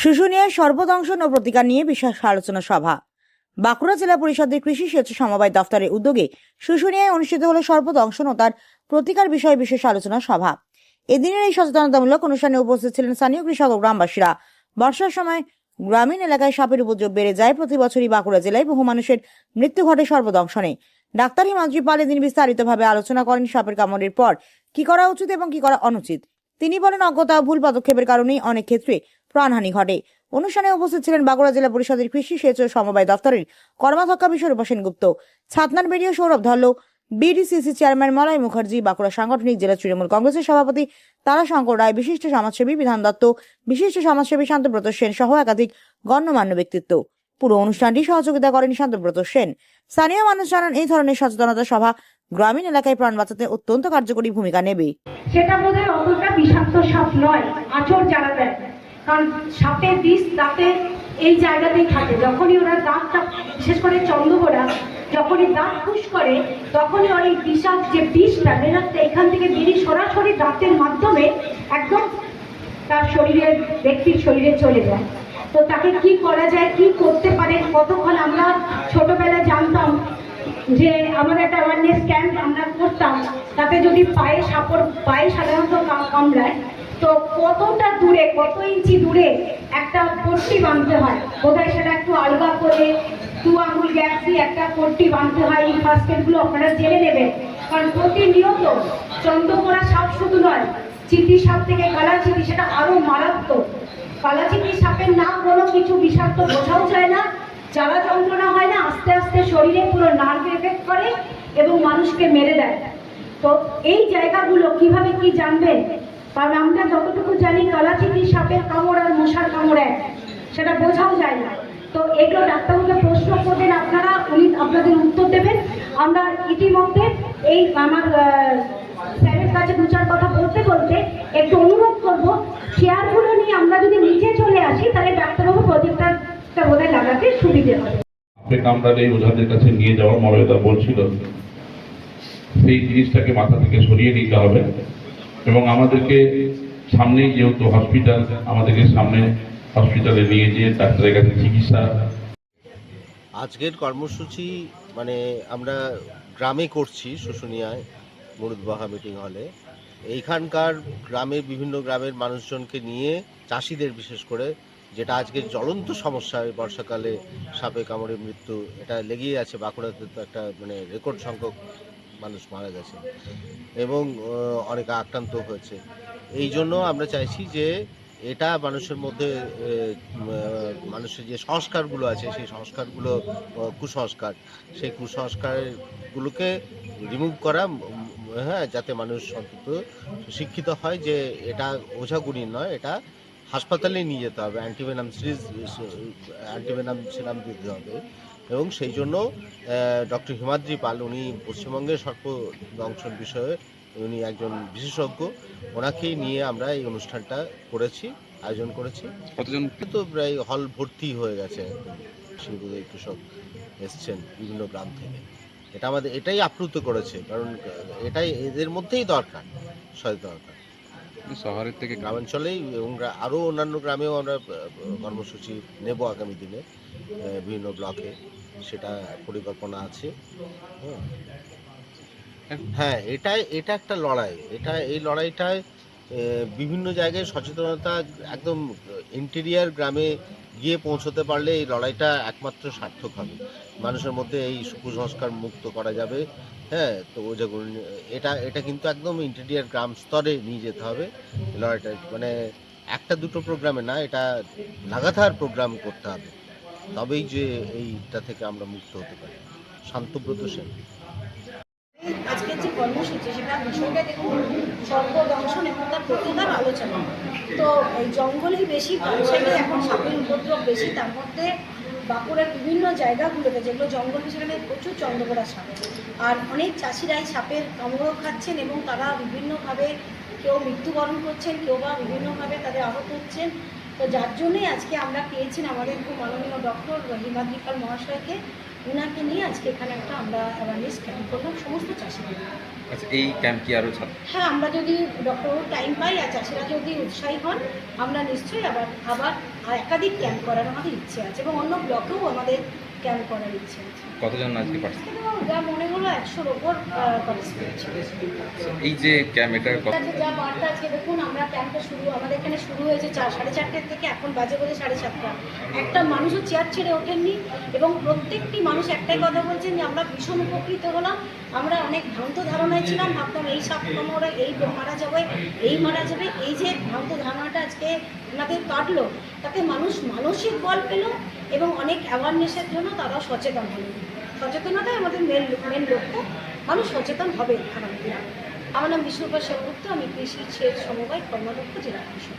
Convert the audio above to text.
শুশুনিয়ায় সর্বদংশন ও প্রতিকার নিয়ে বিশেষ আলোচনা সভা। বাঁকুড়া জেলা পরিষদের কৃষি সেচ সমবায় দফতরের উদ্যোগে শুশুনিয়ায় অনুষ্ঠিত হলো সর্বদংশন ও তার প্রতিকার বিষয়ে বিশেষ আলোচনা সভা। এদিনের এই সচেতনতামূলক অনুষ্ঠানে উপস্থিত ছিলেন স্থানীয় কৃষক ও গ্রামবাসীরা। বর্ষার সময় গ্রামীণ এলাকায় সাপের উপদ্রব বেড়ে যায়। প্রতি বছরই বাঁকুড়া জেলায় বহু মানুষের মৃত্যু ঘটে সর্বদংশনে ডাক্তার হিমাদ্রি পাল এদিন বিস্তারিতভাবে আলোচনা করেন সাপের কামড়ের পর। কি করা উচিত এবং কি করা অনুচিত? তিনি বলেন, অজ্ঞতা ভুল পদক্ষেপের কারণেই অনেক ক্ষেত্রে প্রাণহানি ঘটে। অনুষ্ঠানে উপস্থিত ছিলেন বাঁকুড়া জেলা পরিষদের কৃষি সেচ ও সমবায় দপ্তরের কর্মাধ্যক্ষ বিষয় রূপা গুপ্ত। ছাতনার বেরিয়ে সৌরভ ধল্ল বিডিসিসি চেয়ারম্যান মলয় মুখার্জি, বাঁকুড়া সাংগঠনিক জেলা তৃণমূল কংগ্রেসের সভাপতি তারাশঙ্কর রায়, বিশিষ্ট সমাজসেবী বিধান দত্ত, বিশিষ্ট সমাজসেবী শান্তব্রত সেন সহ একাধিক গণ্যমান্য ব্যক্তিত্ব। পুরো অনুষ্ঠানটি সহযোগিতা করেন শান্তব্রত সেন। স্থানীয় মানুষ জানান, এই ধরনের সচেতনতা সভা গ্রামীণ এলাকায় প্রাণ বাঁচাতে অত্যন্ত কার্যকরী ভূমিকা নেবে। সেটা বোধহয় অতটা বিষাক্ত সাপ নয় আচর যারা দেয়। কারণ সাপের বিষ দাঁতে এই জায়গাতেই থাকে। যখনই ওরা দাঁতটা, বিশেষ করে চন্দ্রবোড়া যখনই দাঁত ফুস করে, তখনই ওর এই বিষাক যে বিষটা বেরোতে এখান থেকে বেরিয়ে সরাসরি দাঁতের মাধ্যমে একদম তার শরীরের ব্যক্তির শরীরে চলে যায়। তো তাকে কি করা যায়, কি করতে পারে, কতক্ষণ আমরা ছোটবেলায় জানতাম যে আমাদের একটা অ্যাওয়ারনেস ক্যাম্প আমরা করতাম, তাতে যদি পায়ে সাপড় পায়ে সাধারণত কামড়ায় তো কতটা দূরে, কত ইঞ্চি দূরে একটা পট্টি বাঁধতে হয়? বোধহয় সেটা একটু আলগা করে দু আঙুল গ্যাপ দিয়ে একটা পট্টি বাঁধতে হয় এই ফার্স্ট এডগুলো আপনারা জেনে নেবেন। কারণ প্রতিনিয়ত চন্দ্রকোনা সাপ শুধু নয়, চিতি সাপ থেকে কালা চিতি সেটা আরও মারাত্মক। কালা চিতি সাপের নাম কোনো কিছু বিষাক্ত বোঝাও যায় না। জ্বালা যন্ত্রণা হয় না, আস্তে আস্তে শরীরে পুরো নার্ভ এফেক্ট করে এবং মানুষকে মেরে দেয়। তো এই জায়গাগুলো কীভাবে কি জানবেন? কারণ আমরা যতটুকু জানি কালাচিতি সাপের কামড় আর মশার কামড় এক সেটা বোঝাও যায় না। তো এগুলো ডাক্তারবাবুকে প্রশ্ন করবেন আপনারা, উনি আপনাদের উত্তর দেবেন। আমরা ইতিমধ্যে এই আমার স্যারের কাছে দু চার কথা বলতে বলতে একটু অনুরোধ করব, চেয়ারগুলো নিয়ে আমরা যদি নিচে চলে আসি, তাহলে ডাক্তারবাবু প্রজেক্টরটা বোধহয় লাগাতে সুবিধে হবে। সাপে ওঝাদের কাছে নিয়ে যাওয়ার মর্যাদা বলছিল, সেই জিনিসটাকে মাথা থেকে সরিয়ে নিতে হবে। এবং আমাদেরকে সামনেই যেহেতু হসপিটাল আমাদেরকে সামনে হসপিটালে নিয়ে যেয়ে ডাক্তারের কাছে চিকিৎসা। আজকের কর্মসূচি মানে আমরা গ্রামে করছি শুশুনিয়ায়, মুরুদবাহা মিটিং হলে এইখানকার গ্রামের বিভিন্ন গ্রামের মানুষজনকে নিয়ে চাষিদের বিশেষ করে, যেটা আজকে জ্বলন্ত সমস্যা বর্ষাকালে সাপে কামড়ে মৃত্যু, এটা লেগেই আছে। বাঁকুড়াতে তো একটা মানে রেকর্ড সংখ্যক মানুষ মারা গেছে এবং অনেকে আক্রান্ত হয়েছে। এই জন্য আমরা চাইছি যে এটা মানুষের মধ্যে মানুষের যে সংস্কারগুলো আছে, সেই সংস্কারগুলো কুসংস্কার। সেই কুসংস্কারগুলোকে রিমুভ করা হ্যাঁ যাতে মানুষ অন্তত শিক্ষিত হয় যে এটা ওঝাগুড়ি নয়, এটা হাসপাতালে নিয়ে যেতে হবে। অ্যান্টিভেনাম সিরিজ অ্যান্টিভেনাম সিরাম দিতে হবে। এবং সেই জন্য ডক্টর হিমাদ্রি পাল উনি পশ্চিমবঙ্গের সর্প দংশন বিষয়ে উনি একজন বিশেষজ্ঞ। ওনাকেই নিয়ে আমরা এই অনুষ্ঠানটা করেছি আয়োজন করেছি। কতজন? তো প্রায় হল ভর্তি হয়ে গেছে। শিলিগুড়ি কৃষক এসছেন বিভিন্ন গ্রাম থেকে। এটা আমাদের এটাই আপ্লুত করেছে কারণ এটাই এদের মধ্যেই দরকার সচেতনতা। শহরের থেকে গ্রাম গ্রামাঞ্চলেই এবং আরও অন্যান্য গ্রামেও আমরা কর্মসূচি নেব আগামী দিনে বিভিন্ন ব্লকে, সেটা পরিকল্পনা আছে। হ্যাঁ এটাই, এটা একটা লড়াই এটা, এই লড়াইটায় বিভিন্ন জায়গায় সচেতনতা একদম ইন্টেরিয়ার গ্রামে গিয়ে পৌঁছতে পারলে এই লড়াইটা একমাত্র সার্থক হবে। মানুষের মধ্যে এই কুসংস্কার মুক্ত করা যাবে। হ্যাঁ তো ওই যেগুলো এটা এটা কিন্তু একদম ইন্টেরিয়ার গ্রাম স্তরে নিয়ে যেতে হবে লড়াইটা। মানে একটা দুটো প্রোগ্রামে না, এটা লাগাতার প্রোগ্রাম করতে হবে। তবেই যে এইটা থেকে আমরা মুক্ত হতে পারি। শান্তব্রত সেন। যে কর্মসূচি সেটা বিষয়টা দেখুন সর্বদংশন এবং তার প্রতিকার আলোচনা। তো এই জঙ্গলেই বেশি পাঞ্চালে এখন সাপের উপদ্রব বেশি, তার মধ্যে বাঁকুড়ার বিভিন্ন জায়গাগুলোতে, যেগুলো জঙ্গল সেখানে প্রচুর চন্দ্রকোড়া সাপ। আর অনেক চাষিরাই সাপের কামড়ও খাচ্ছেন এবং তারা বিভিন্নভাবে কেউ মৃত্যুবরণ করছেন, কেউ বা বিভিন্নভাবে তাদের আহত হচ্ছেন। তো যার জন্যই আজকে আমরা পেয়েছেন আমাদের খুব মাননীয় ডক্টর হিমাদ্রিপাল মহাশয়কে। ওনাকে নিয়ে আজকে এখানে একটা আমরা অ্যাওয়ারনেস ক্যাম্প করলাম সমস্ত চাষিদের। আচ্ছা এই ক্যাম্প কি আরও হ্যাঁ আমরা যদি ডক্টর টাইম পাই আর চাষিরা যদি উৎসাহী হন আমরা নিশ্চয়ই আবার আবার একাধিক ক্যাম্প করার আমাদের ইচ্ছে আছে এবং অন্য ব্লকেও আমাদের ক্যাম্প করার ইচ্ছে আছে? কতজন পার্টিসিপেট যা মনে হলো একশোর ওপর পার্টিসিপেট এই যে ক্যাম্প এটা আজকে যা বার্তা আজকে দেখুন আমরা ক্যাম্পটা শুরু আমাদের এখানে শুরু হয়েছে চার সাড়ে চারটের থেকে এখন বাজে বাজে সাড়ে সাতটা। একটা মানুষও চেয়ার ছেড়ে ওঠেননি এবং প্রত্যেকটি মানুষ একটাই কথা বলছেন যে আমরা ভীষণ উপকৃত হলাম। আমরা অনেক ভ্রান্ত ধারণায় ছিলাম ভাবতাম এই সাপ কামড়ে এই মারা যাবে এই মারা যাবে। এই যে ভ্রান্ত ধারণাটা আজকে ওনাদের কাটলো তাতে মানুষ মানসিক বল পেল এবং অনেক অ্যাওয়ারনেসের জন্য তারা সচেতন হবে সচেতনতাই আমাদের মেন মেন লক্ষ্য। মানুষ সচেতন হবে আগামী আমার নাম বিষ্ণুপা সেনগুপ্ত আমি কৃষি সেচ সমবায় কর্মদক্ষ জেলা পরিষদ